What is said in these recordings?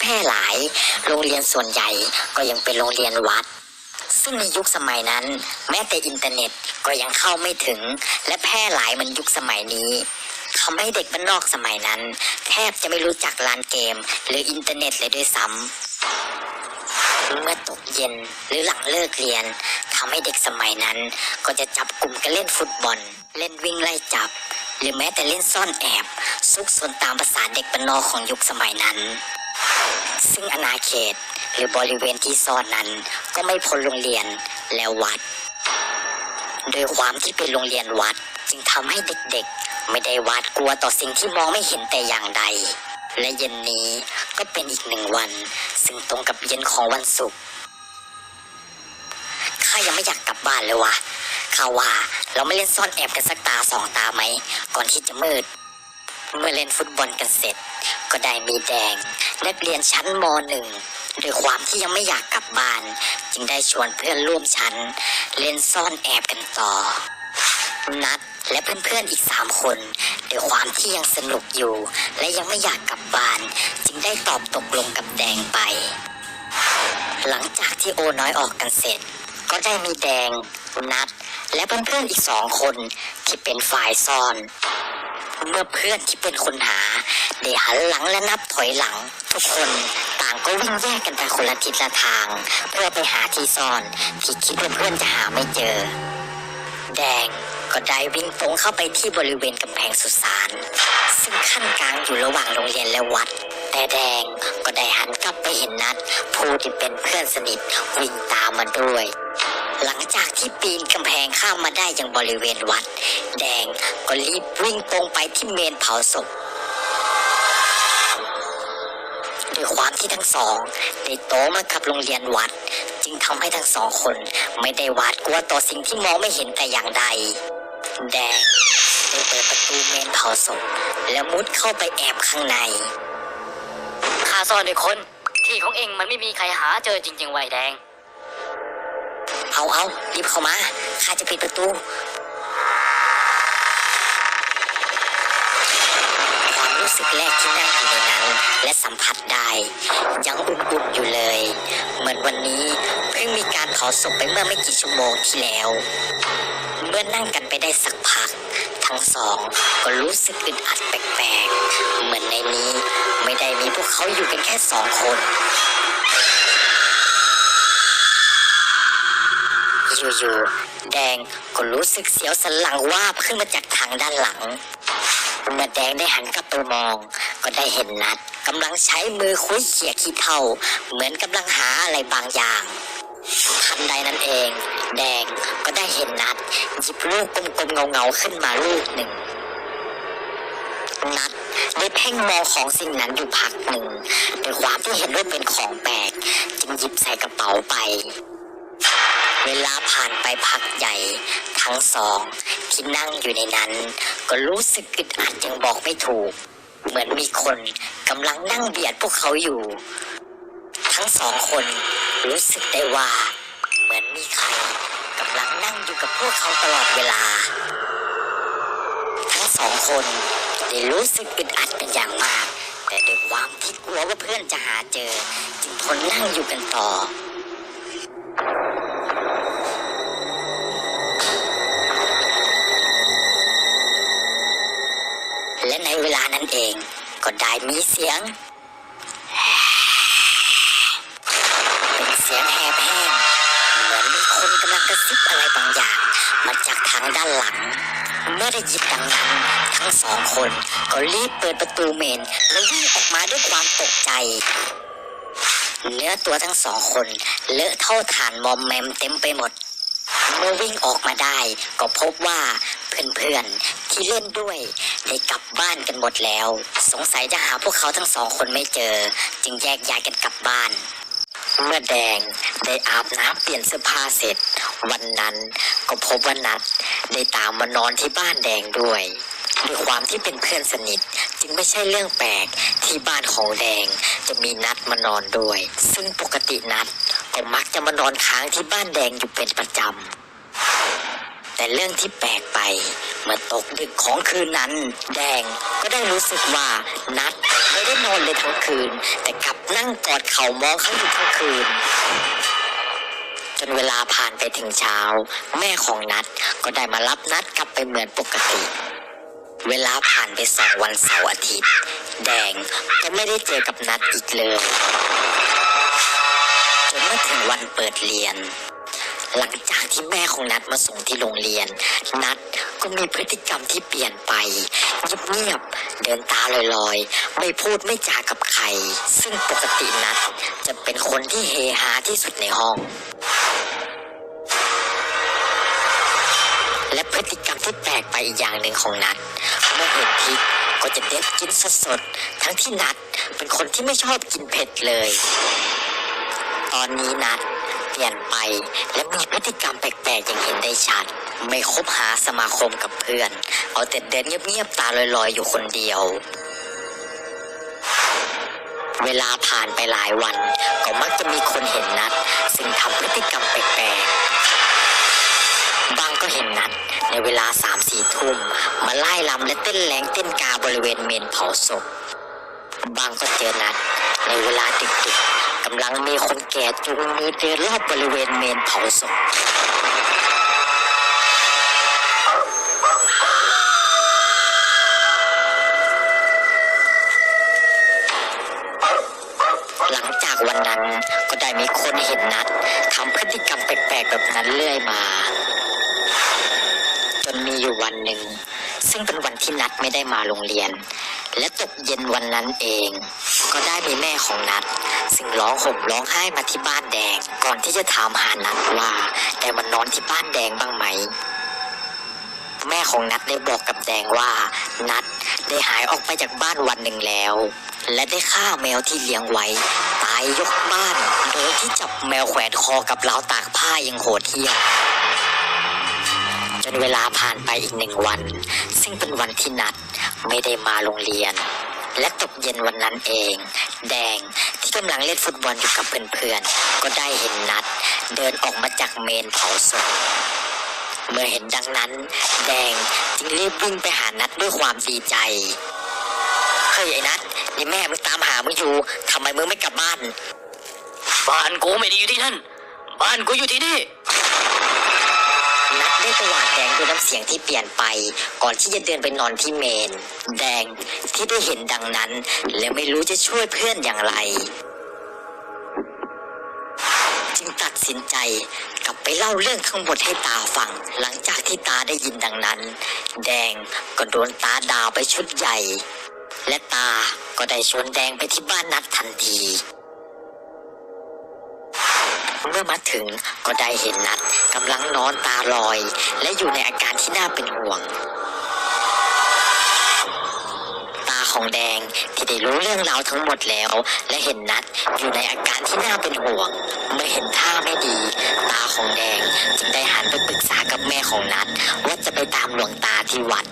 แพร่หลาย โรงเรียนส่วนใหญ่ก็ยังเป็นโรงเรียนวัด ซึ่งในยุคสมัยนั้น แม้แต่อินเทอร์เน็ตก็ยังเข้าไม่ถึง และแพร่หลายเหมันยุคสมัยนี้ทำให้เด็กบ้านนอกสมัยนั้น แทบจะไม่รู้จักลานเกม หรืออินเทอร์เน็ตเลยด้วยซ้ำเมื่อตกเย็นหรือหลังเลิกเรียนทำให้เด็กสมัยนั้น ก็จะจับกลุ่มกันเล่นฟุตบอล เล่นวิ่งไล่จับ หรือแม้แต่เล่นซ่อนแอบ ซุกซนตามภาษาเด็กบ้านนอกของยุคสมัยนั้น ซึ่งอาณาเขตหรือบริเวณที่ซ่อนนั้น ก็ไม่พ้นโรงเรียนและวัด โดยความที่เป็นโรงเรียนวัดจึงทำให้เด็กๆ ไม่ได้หวาดกลัวต่อสิ่งที่มองไม่เห็นแต่อย่างใด และเย็นนี้ก็เป็นอีกหนึ่งวัน ซึ่งตรงกับเย็นของวันศุกร์ข้ายังไม่อยากกลับบ้านเลยวะข้าว่าเราไม่เล่นซ่อนแอบกันสักตาสองตาไหม ก่อนที่จะมืด เมื่อเล่นฟุตบอลกันเสร็จ ก็ได้มีแดง นักเรียนชั้นมหนึ่งด้วยความที่ยังไม่อยากกลับบ้าน จึงได้ชวนเพื่อนร่วมชั้น เล่นซ่อนแอบกันต่อ นัดและเพื่อนๆอีกสามคนด้วยความที่ยังสนุกอยู่ และยังไม่อยากกลับบ้าน จึงได้ตอบตกลงกับแดงไป หลังจากที่โอน้อยออกกันเสร็จ ก็ได้มีแดง นัด และเพื่อนๆอีกสองคนที่เป็นฝ่ายซ่อน เมื่อเพื่อนที่เป็นคนหาได้หันหลังและนับถอยหลัง ทุกคนต่างก็วิ่งแยกกันไปคนละทิศละทาง เพื่อไปหาที่ซ่อน ที่คิดว่าเพื่อนจะหาไม่เจอ แดงก็ได้วิ่งตรงเข้าไปที่บริเวณกำแพงสุสานซึ่งขั้นกลางอยู่ระหว่างโรงเรียนและวัด แต่แดงก็ได้หันกลับไปเห็นนัดผู้ที่เป็นเพื่อนสนิทวิ่งตามมาด้วย หลังจากที่ปีนกำแพงข้ามมาได้ยังบริเวณวัด แดงก็รีบวิ่งตรงไปที่เมนเผาศพด้วยความที่ทั้งสองได้โตมากับโรงเรียนวัด จึงทำให้ทั้งสองคนไม่ได้หวาดกลัวต่อสิ่งที่มองไม่เห็นแต่อย่างใด แดงได้เปิดประตูเมนเผาศพแล้วมุดเข้าไปแอบข้างในข้าซ่อนด้วยคน ที่ของเองมันไม่มีใครหาเจอจริงๆไวแดง เอาเอารีบเข้ามาข้าจะปิดประตูความรู้สึกแรกที่นั่งอยู่ในนั้นและสัมผัสได้ยังอุ่นๆอยู่เลย เหมือนวันนี้เพิ่งมีการเผาศพไปเมื่อไม่กี่ชั่วโมงที่แล้วเมื่อนั่งกันไปได้สักพัก ทั้งสองก็รู้สึกอึดอัดแปลกๆ เหมือนในนี้ไม่ได้มีพวกเขาอยู่กันแค่สองคน อยู่ๆแดงก็รู้สึกเสียวสันหลังวาบขึ้นมาจากทางด้านหลัง เมื่อแดงได้หันกลับไปมอง ก็ได้เห็นนัดกำลังใช้มือคุ้ยเขี่ยขี้เท่า เหมือนกำลังหาอะไรบางอย่างทันใดนั้นเอง แดงก็ได้เห็นนัดหยิบลูกกลมๆเงาๆขึ้นมาลูกหนึ่ง นัดได้เพ่งมองของสิ่งนั้นอยู่พักหนึ่งด้วยความที่เห็นว่าเป็นของแปลกจึงหยิบใส่กระเป๋าไป เวลาผ่านไปพักใหญ่ ทั้งสอง ที่นั่งอยู่ในนั้น ก็รู้สึกอึดอัดยังบอกไม่ถูก เหมือนมีคนกำลังนั่งเบียดพวกเขาอยู่ ทั้งสองคนรู้สึกได้ว่า เหมือนมีใครกำลังนั่งอยู่กับพวกเขาตลอดเวลา ทั้งสองคนได้รู้สึกอึดอัดเป็นอย่างมาก แต่ด้วยความที่กลัวว่าเพื่อนจะหาเจอ จึงทนนั่งอยู่กันต่อ และในเวลานั้นเองก็ได้มีเสียง เป็นเสียงแหบแห้งเหมือนมีคนกำลังกระซิบอะไรบางอย่าง มาจากทางด้านหลัง เมื่อได้ยินดังนั้น ทั้งสองคนก็รีบเปิดประตูเมน แล้ววิ่งออกมาด้วยความตกใจเนื้อตัวทั้งสองคนเลอะเท่าฐานมอมแมมเต็มไปหมด เมื่อวิ่งออกมาได้ ก็พบว่าเพื่อนๆ ที่เล่นด้วยได้กลับบ้านกันหมดแล้ว สงสัยจะหาพวกเขาทั้งสองคนไม่เจอ จึงแยกย้ายกันกลับบ้านเมื่อแดงได้อาบน้ำเปลี่ยนเสื้อผ้าเสร็จ วันนั้นก็พบว่านัดได้ตามมานอนที่บ้านแดงด้วยด้วยความที่เป็นเพื่อนสนิทจึงไม่ใช่เรื่องแปลกที่บ้านของแดงจะมีนัดมานอนด้วย ซึ่งปกตินัดก็มักจะมานอนค้างที่บ้านแดงอยู่เป็นประจำ แต่เรื่องที่แปลกไป เมื่อตกดึกของคืนนั้น แดงก็ได้รู้สึกว่านัดไม่ได้นอนเลยทั้งคืน แต่กลับนั่งกอดเข่ามองเขาอยู่ทั้งคืนจนเวลาผ่านไปถึงเช้า แม่ของนัดก็ได้มารับนัดกลับไปเหมือนปกติ เวลาผ่านไปสองวันเสาร์อาทิตย์ แดงก็ไม่ได้เจอกับนัดอีกเลยจนเมื่อถึงวันเปิดเรียน หลังจากที่แม่ของนัดมาส่งที่โรงเรียน นัดก็มีพฤติกรรมที่เปลี่ยนไปเงียบๆเดินตาลอยๆ ไม่พูดไม่จากับใคร ซึ่งปกตินัดจะเป็นคนที่เฮฮาที่สุดในห้อง และพฤติกรรมที่แปลกไปอีกอย่างหนึ่งของนัดเมื่อเห็นพริกก็จะเด็ดกินสดๆทั้งที่นัดเป็นคนที่ไม่ชอบกินเผ็ดเลย ตอนนี้นัด ลี่ยนไป และมีพฤติกรรมแปลกๆอย่างเห็นได้ชัด ไม่คบหาสมาคมกับเพื่อน เอาแต่เดินเงียบๆตาลอยๆอยู่คนเดียว เวลาผ่านไปหลายวัน ก็มักจะมีคนเห็นนัด ซึ่งทำพฤติกรรมแปลกๆบางก็เห็นนัด ในเวลาสามสี่ทุ่ม มาไล่ลำและเต้นแรงเต้นกาบริเวณเมนเผาศพบางก็เจอนัด ในเวลาดึกๆ กำลังมีคนแก่จูงมือเดินรอบบริเวณเมนเผาศพหลังจากวันนั้นก็ได้มีคนเห็นนัดทำพฤติกรรมแปลกๆแบบนั้นเรื่อยมา จนมีอยู่วันหนึ่ง ซึ่งเป็นวันที่นัดไม่ได้มาโรงเรียน และตกเย็นวันนั้นเอง ก็ได้มีแม่ของนัดซึ่งร้องห่มร้องไห้มาที่บ้านแดง ก่อนที่จะถามหานัดว่าได้มานอนที่บ้านแดงบ้างไหม แม่ของนัดได้บอกกับแดงว่า นัดได้หายออกไปจากบ้านวันหนึ่งแล้ว และได้ฆ่าแมวที่เลี้ยงไว้ ตายยกบ้าน โดยที่จับแมวแขวนคอกับราวตากผ้าอยังโหดเหี้ยมจนเวลาผ่านไปอีกหนึ่งวัน ซึ่งเป็นวันที่นัดไม่ได้มาโรงเรียน และตกเย็นวันนั้นเอง แดงที่กำลังเล่นฟุตบอลอยู่กับเพื่อนๆ ก็ได้เห็นนัด เดินออกมาจากเมนเผาศพเมื่อเห็นดังนั้น แดงจึงรีบวิ่งไปหานัดด้วยความดีใจเฮ้ยไอ้นัดนี่แม่มึงตามหามึงอยู่ทำไมมึงไม่กลับบ้าน บ้านกูไม่ได้อยู่ที่นั่น บ้านกูอยู่ที่นี่ นัดได้ตวาดแดงด้วยน้ำเสียงที่เปลี่ยนไป ก่อนที่จะเดินไปนอนที่เมน แดงที่ได้เห็นดังนั้น และไม่รู้จะช่วยเพื่อนอย่างไร จึงตัดสินใจกลับไปเล่าเรื่องทั้งหมดให้ตาฟัง หลังจากที่ตาได้ยินดังนั้น แดงก็โดนตาด่าไปชุดใหญ่ และตาก็ได้ชวนแดงไปที่บ้านนัดทันที เมื่อมาถึงก็ได้เห็นนัดกำลังนอนตาลอย และอยู่ในอาการที่น่าเป็นห่วง ตาของแดงที่ได้รู้เรื่องราวทั้งหมดแล้ว และเห็นนัดอยู่ในอาการที่น่าเป็นห่วง เมื่อเห็นท่าไม่ดี ตาของแดงจึงได้หันไปปรึกษากับแม่ของนัดว่าจะไปตามหลวงตาที่วัด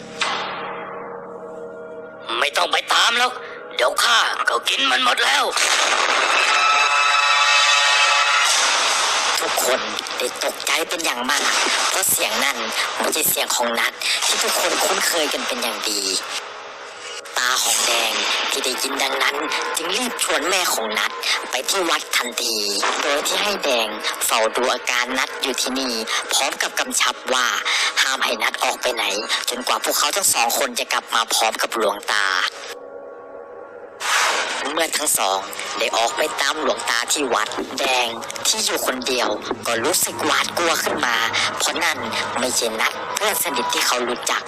ไม่ต้องไปตามแล้ว เดี๋ยวข้าก็กินมันหมดแล้ว ทุกคนได้ตกใจเป็นอย่างมาก เพราะเสียงนั้นไม่ใช่เสียงของนัดที่ทุกคนคุ้นเคยกันเป็นอย่างดี ตาของแดงที่ได้ยินดังนั้น จึงรีบชวนแม่ของนัดไปที่วัดทันที โดยที่ให้แดงเฝ้าดูอาการนัดอยู่ที่นี่ พร้อมกับกำชับว่าห้ามให้นัดออกไปไหน จนกว่าพวกเขาทั้งสองคนจะกลับมาพร้อมกับหลวงตา มื่อทั้งสอง ได้ออกไปตามหลวงตาที่วัด แดงที่อยู่คนเดียว ก็รู้สึกหวาดกลัวขึ้นมา เพราะนั่นไม่ใช่นัดเพื่อนสนิทที่เขารู้จัก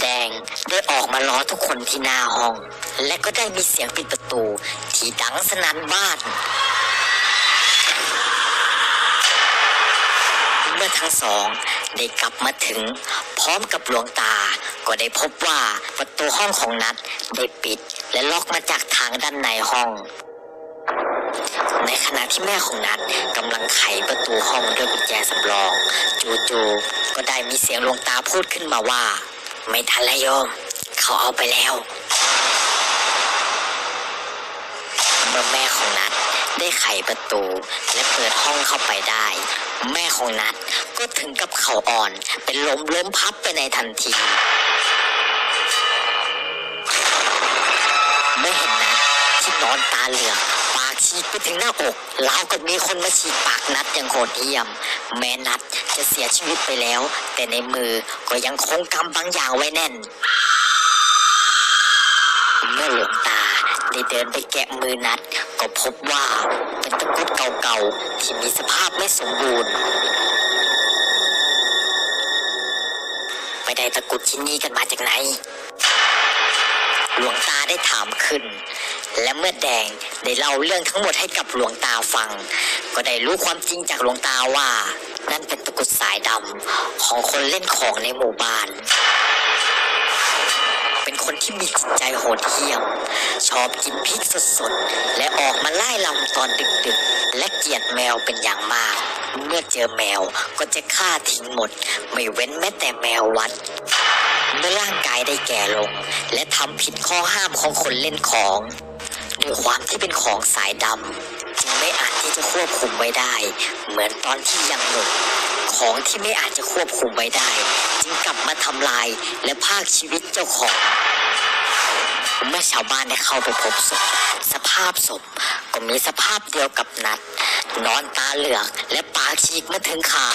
แดงได้ออกมาล้อทุกคนที่หน้าห้อง และก็ได้มีเสียงปิดประตู ที่ดังสนั่นบ้านเมื่อทั้งสองได้กลับมาถึงพร้อมกับหลวงตา ก็ได้พบว่าประตูห้องของนัดได้ปิด และล็อกมาจากทางด้านในห้อง ในขณะที่แม่ของนัดกำลังไขประตูห้องด้วยกุญแจสำรอง จู่ๆก็ได้มีเสียงลวงตาพูดขึ้นมาว่า ไม่ทันแล้วโยม เขาเอาไปแล้วเมื่อแม่ของนัดได้ไขประตูและเปิดห้องเข้าไปได้ แม่ของนัดก็ถึงกับเข่าอ่อน เป็นลมล้มพับไปในทันที นอนตาเหลือกปากฉีกไปถึงหน้าอกราวกับมีคนมาฉีกปากนัดอย่างโหดเหี้ยม แม้นัดจะเสียชีวิตไปแล้ว แต่ในมือก็ยังคงกำบางอย่างไว้แน่น เมื่อหลวงตาได้เดินไปแกะมือนัด ก็พบว่าเป็นตะกรุดเก่าๆ ที่มีสภาพไม่สมบูรณ์ไปได้ตะกุดชิ้นนี้กันมาจากไหน หลวงตาได้ถามขึ้น และเมื่อแดงได้เล่าเรื่องทั้งหมดให้กับหลวงตาฟัง ก็ได้รู้ความจริงจากหลวงตาว่า นั่นเป็นตะกุดสายดำของคนเล่นของในหมู่บ้าน เป็นคนที่มีจิตใจโหดเหี้ยม ชอบกินพริกสดๆ และออกมาไล่ลำตอนดึกๆ และเกลียดแมวเป็นอย่างมาก เมื่อเจอแมวก็จะฆ่าทิ้งหมด ไม่เว้นแม้แต่แมววัดเมื่อร่างกายได้แก่ลง และทำผิดข้อห้ามของคนเล่นของ ความที่เป็นของสายดำจึงไม่อาจที่จะควบคุมไว้ได้ เหมือนตอนที่ยังหนุ่มของที่ไม่อาจจะควบคุมไว้ได้ จึงกลับมาทำลายและพรากชีวิตเจ้าของเมื่อชาวบ้านได้เข้าไปพบศพสภาพศพก็มีสภาพเดียวกับนัด นอนตาเหลือกและปากฉีกมาถึงคา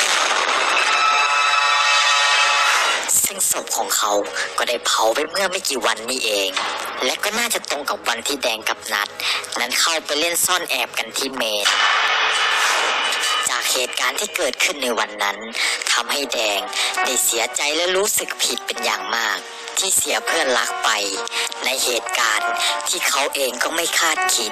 ศพของเขาก็ได้เผาไปเมื่อไม่กี่วันนี้เอง และก็น่าจะตรงกับวันที่แดงกับนัด นั้นเข้าไปเล่นซ่อนแอบกันที่เมนจากเหตุการณ์ที่เกิดขึ้นในวันนั้นทำให้แดงได้เสียใจและรู้สึกผิดเป็นอย่างมาก ที่เสียเพื่อนรักไป ในเหตุการณ์ที่เขาเองก็ไม่คาดคิด